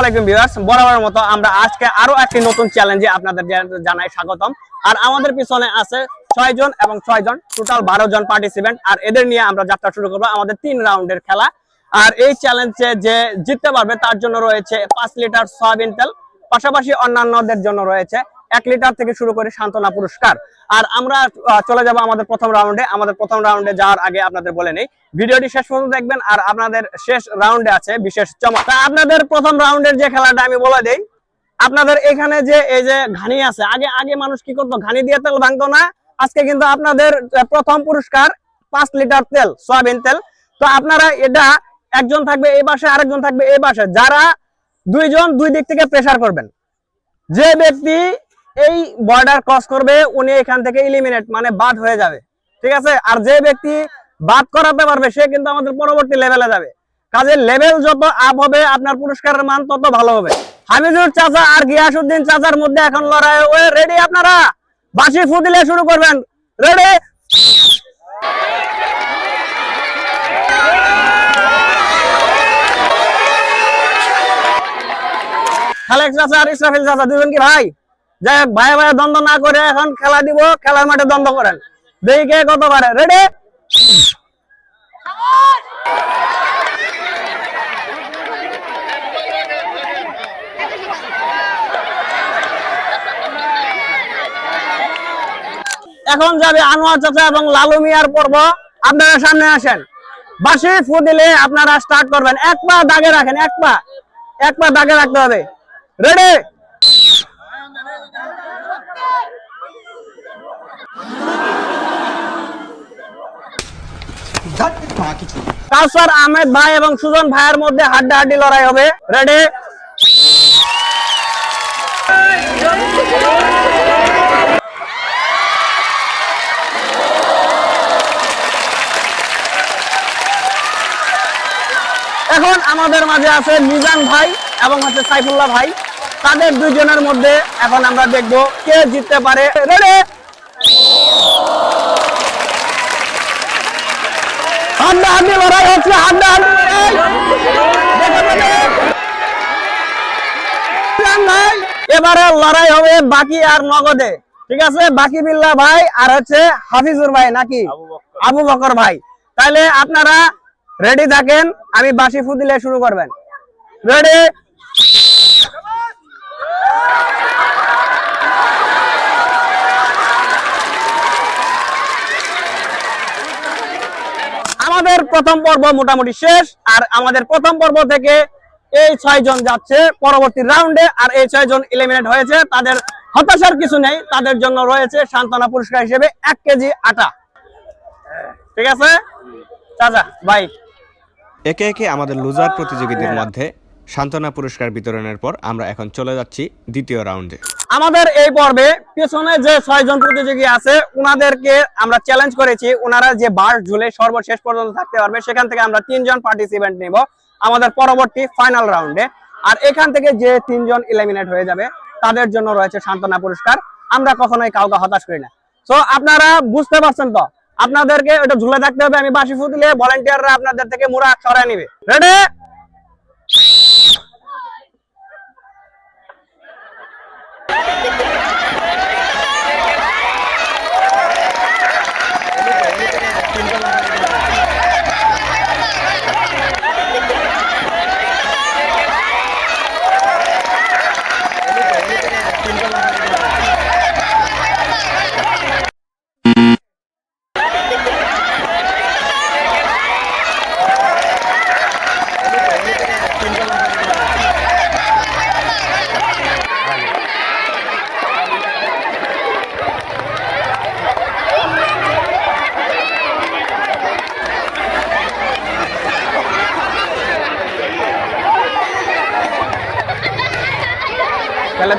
আলাইকুম ভিউয়ার্স বরাবরের মতো আমরা আজকে আরও একটি নতুন চ্যালেঞ্জে আপনাদের জানাই স্বাগতম। আর আমাদের পিছনে আছে ছয় জন এবং ছয় জন টোটাল বারো জন পার্টিসিপেন্ট আর এদের নিয়ে আমরা যাত্রা শুরু করব আমাদের তিন রাউন্ডের খেলা। আর এই চ্যালেঞ্জে যে জিততে পারবে তার জন্য রয়েছে পাঁচ লিটার সয়াবিন তেল। পাশাপাশি অন্যান্যদের জন্য রয়েছে এক লিটার থেকে শুরু করে সান্ত্বনা পুরস্কার। আর আমরা চলে যাব আমাদের প্রথম রাউন্ডে আমাদের প্রথম রাউন্ডে যাওয়ার আগে আপনাদের বলে নেই। ভিডিওটি শেষ পর্যন্ত দেখবেন আর আপনাদের শেষ রাউন্ডে আছে বিশেষ চমক। আপনাদের প্রথম রাউন্ডের যে খেলাটা আমি বলে দেই, আপনাদের এখানে যে, এই যে ঘানি আছে, আগে আগে মানুষ কি করতো? ঘানি দিয়ে তেল ভাঙতো না। আজকে কিন্তু আপনাদের প্রথম পুরস্কার পাঁচ লিটার তেল, সয়াবিন তেল। তো আপনারা এটা একজন থাকবে এই পাশে, আরেকজন থাকবে এই পাশে। যারা দুইজন দুই দিক থেকে প্রেসার করবেন। যে ব্যক্তি এই বর্ডার ক্রস করবে, উনি এখান থেকে ইলিমিনেট মানে বাদ হয়ে যাবে। ঠিক আছে? আর যে ব্যক্তি বাদ করাতে পারবে, সে কিন্তু আমাদের পরবর্তী লেভেলে যাবে। কাজে লেভেল যত আপ হবে, আপনার পুরস্কারের মান তত ভালো হবে। হামিদুর চাচা আর গিয়াসুদ্দিন চাচার মধ্যে এখন লড়াই ওয়ে রেডি আপনারা? বাসি ফু দিলে শুরু করবেন। রেডি খালেক চাচা আর ইসরাফিল চাচা, দুজন কি ভাই? যাই হোক, ভাই ভাই দ্বন্দ্ব না করে এখন খেলা দিব, খেলার মাঠে দ্বন্দ্ব করেন। দেখি কে কত পারে রেডি এখন যাবে আনোয়ার চাচা এবং লালু মিয়ার পর্ব। আপনারা সামনে আসেন। বাসি ফু দিলে আপনারা স্টার্ট করবেন। এক পা দাগে রাখেন, এক পা। এক পা দাগে রাখতে হবে। রেডি আহমেদ ভাই এবং সুজন ভাইয়ের মধ্যে লড়াই হবে। রেডি এখন আমাদের মাঝে আছে মিজান ভাই এবং হচ্ছে সাইফুল্লাহ ভাই। তাদের দুইজনের মধ্যে এখন আমরা দেখব কে জিততে পারে। রেডি লড়াই হচ্ছে লড়াই এবারে লড়াই হবে বাকি আর নগদে। ঠিক আছে? বাকি বিল্লা ভাই আর হচ্ছে হাফিজুর ভাই নাকি? আবু বকর ভাই। তাহলে আপনারা রেডি থাকেন আমি বাসি ফুদিলে শুরু করবেন। রেডি আমাদের প্রথম পর্ব মোটামুটি শেষ আর আমাদের প্রথম পর্ব থেকে এই ছয় জন যাচ্ছে পরবর্তী রাউন্ডে আর এই ছয় জন এলিমিনেট হয়েছে। তাদের হতাশার কিছু নেই তাদের জন্য রয়েছে সান্ত্বনা পুরস্কার হিসেবে এক কেজি আটা। ঠিক আছে? চাচা বাই একে একে আমাদের লুজার প্রতিযোগীদের মধ্যে সান্ত্বনা পুরস্কার বিতরণের পর আমরা এখন চলে যাচ্ছি দ্বিতীয় রাউন্ডে। আমাদের এই পর্বে পেছনে যে ছয়জন প্রতিযোগী আছে, উনাদেরকে আমরা চ্যালেঞ্জ করেছি। ওনারা যে বার ঝুলে সর্বশেষ পর্যন্ত থাকতে পারবে, সেখান থেকে আমরা তিনজন পার্টিসিপেন্ট নেব আমাদের পরবর্তী ফাইনাল রাউন্ডে আর এখান থেকে যে তিনজন ইলিমিনেট হয়ে যাবে, তাদের জন্য রয়েছে সান্ত্বনা পুরস্কার। আমরা কখনোই কাউকে হতাশ করি না। তো আপনারা বুঝতে পারছেন তো? আপনাদেরকে ওটা ঝুলে থাকতে হবে। আমি বাসি ফুটলে ভলেন্টিয়াররা আপনাদের থেকে মুরা সরাই নিবে। রেডি তাহলে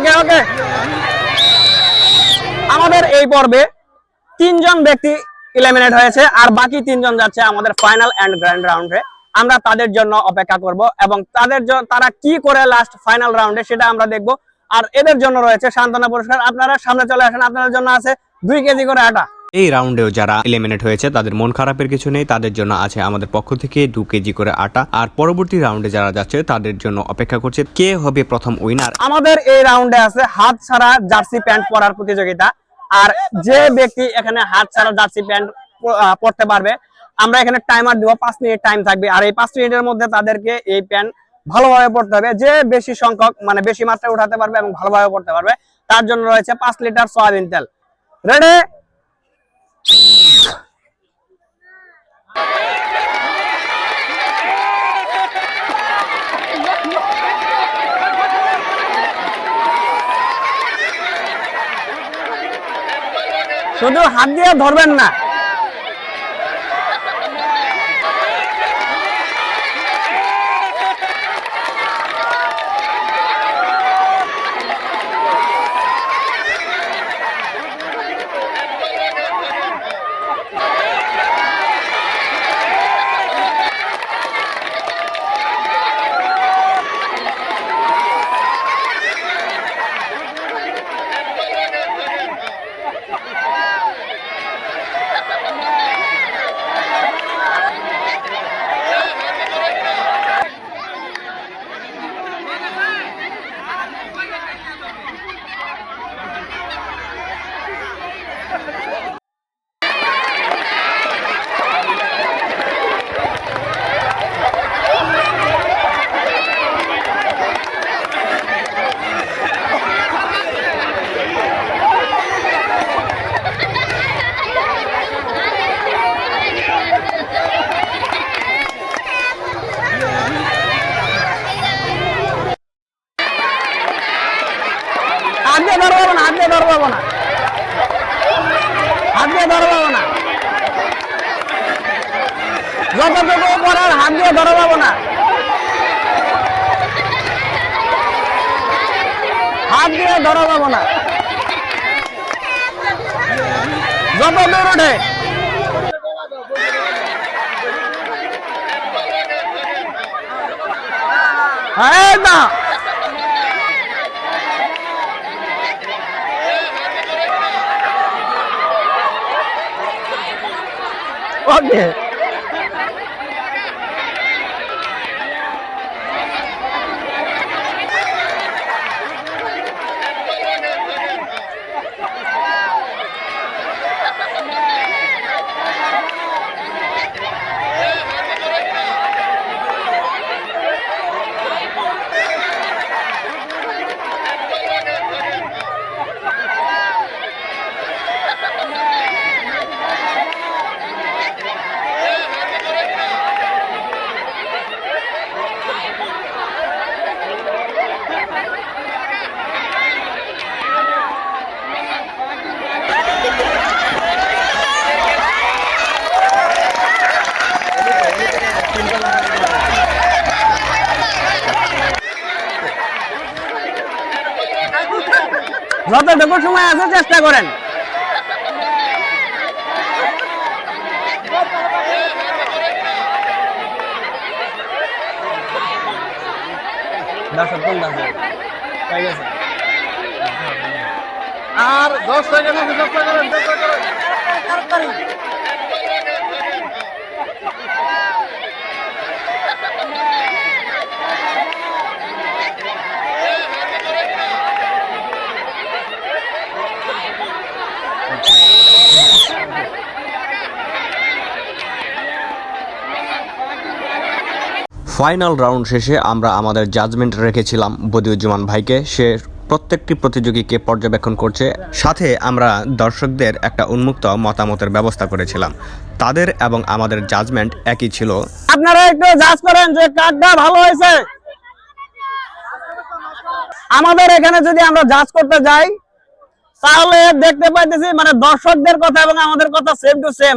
ওকে ওকে আমাদের এই পর্বে তিনজন ব্যক্তি ইলিমিনেট হয়েছে আর বাকি তিনজন যাচ্ছে আমাদের ফাইনাল এন্ড গ্র্যান্ড রাউন্ডে আমরা তাদের জন্য অপেক্ষা করব এবং তাদের তারা কি করে লাস্ট ফাইনাল রাউন্ডে সেটা আমরা দেখব। আর এদের জন্য রয়েছে সান্ত্বনা পুরস্কার। আপনারা সামনে চলে আসেন, আপনাদের জন্য আছে দুই কেজি করে আটা। এই রাউন্ডেও যারা এলিমিনেট হয়েছে, তাদের মন খারাপের কিছু নেই, তাদের জন্য আছে আমাদের পক্ষ থেকে দু কেজি করে আটা। আর পরবর্তী রাউন্ডে যারা যাচ্ছে, তাদের জন্য অপেক্ষা করছে কে হবে প্রথম উইনার আমাদের এই রাউন্ডে আছে হাত ছাড়া জার্সি প্যান্ট পরার প্রতিযোগিতা। আর যে ব্যক্তি এখানে হাত ছাড়া জার্সি প্যান্ট পরতে পারবে, আমরা এখানে টাইমার দিব, পাঁচ মিনিট টাইম থাকবে। আর এই পাঁচ মিনিটের মধ্যে তাদেরকে এই প্যান্ট ভালোভাবে পড়তে হবে। যে বেশি সংখ্যক মানে বেশি মাত্রায় উঠাতে পারবে এবং ভালোভাবে পড়তে পারবে, তার জন্য রয়েছে পাঁচ লিটার সয়াবিন তেল। রেডি শুধু হাত দিয়ে ধরবেন না দিয়ে ধরবো না হাত দিয়ে ধরবো না। হাত দিয়ে ধরবো না। যতটুকু করার হাত দিয়ে ধরা যাব না। হাত দিয়ে ধরা যাব না। যত দূর ওঠে হ্যাঁ না ওকে যতটুকু সময় আছে চেষ্টা করেন। হয়ে। আর দশ সেকেন্ড চেষ্টা করেন ফাইনাল রাউন্ড শেষে আমরা আমাদের জাজমেন্ট রেখেছিলাম বদিউজ্জামান ভাইকে। সে প্রত্যেকটি প্রতিযোগীকে পর্যবেক্ষণ করছে। সাথে আমরা দর্শকদের একটা উন্মুক্ত মতামতের ব্যবস্থা করেছিলাম। তাদের এবং আমাদের জাজমেন্ট একই ছিল। আপনারা একটু জাজ করেন যে কার্ডটা ভালো হয়েছে। আমাদের এখানে যদি আমরা জাজ করতে যাই, তাহলে দেখতে পাইতেছি মানে দর্শকদের কথা এবং আমাদের কথা same to same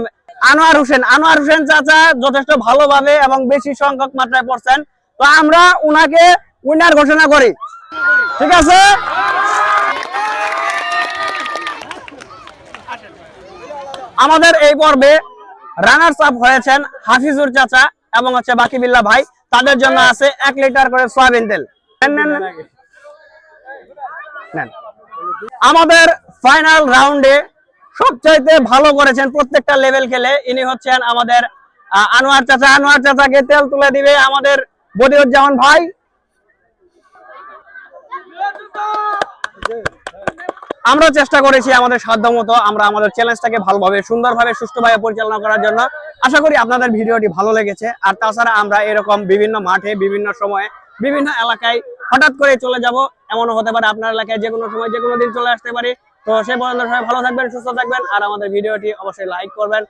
Anwar Hossain. Anwar Hossain চাচা যথেষ্ট ভালোভাবে এবং বেশি সংখ্যক মাত্রায় পড়ছেন। তো আমরা উনাকে উইনার ঘোষণা করি। ঠিক আছে? আমাদের এই পর্বে রানার্স আপ হয়েছেন হাফিজুর চাচা এবং হচ্ছে বাকি বিল্লা ভাই। তাদের জন্য আছে এক লিটার করে সয়াবিন তেল। আমাদের ফাইনাল রাউন্ডে সবচাইতে ভালো করেছেন প্রত্যেকটা লেভেল খেলে। ইনি হচ্ছেন আমাদের আনোয়ার চাচা। আনোয়ার চাচাকে তেল তুলে দিবে আমাদের বদিউজ্জামান ভাই। আমরা চেষ্টা করেছি আমাদের সাধ্য মতো, আমরা আমাদের চ্যালেঞ্জটাকে ভালোভাবে, সুন্দরভাবে, সুষ্ঠুভাবে পরিচালনা করার জন্য। আশা করি আপনাদের ভিডিওটি ভালো লেগেছে। আর তাছাড়া আমরা এরকম বিভিন্ন মাঠে, বিভিন্ন সময়ে, বিভিন্ন এলাকায় হঠাৎ করে চলে যাব। এমনও হতে পারে আপনার এলাকায় যে কোনো সময় যে কোনো দিন চলে আসতে পারি। তো সে পর্যন্ত সবাই ভালো থাকবেন সুস্থ থাকবেন আর আমাদের ভিডিওটি অবশ্যই লাইক করবেন।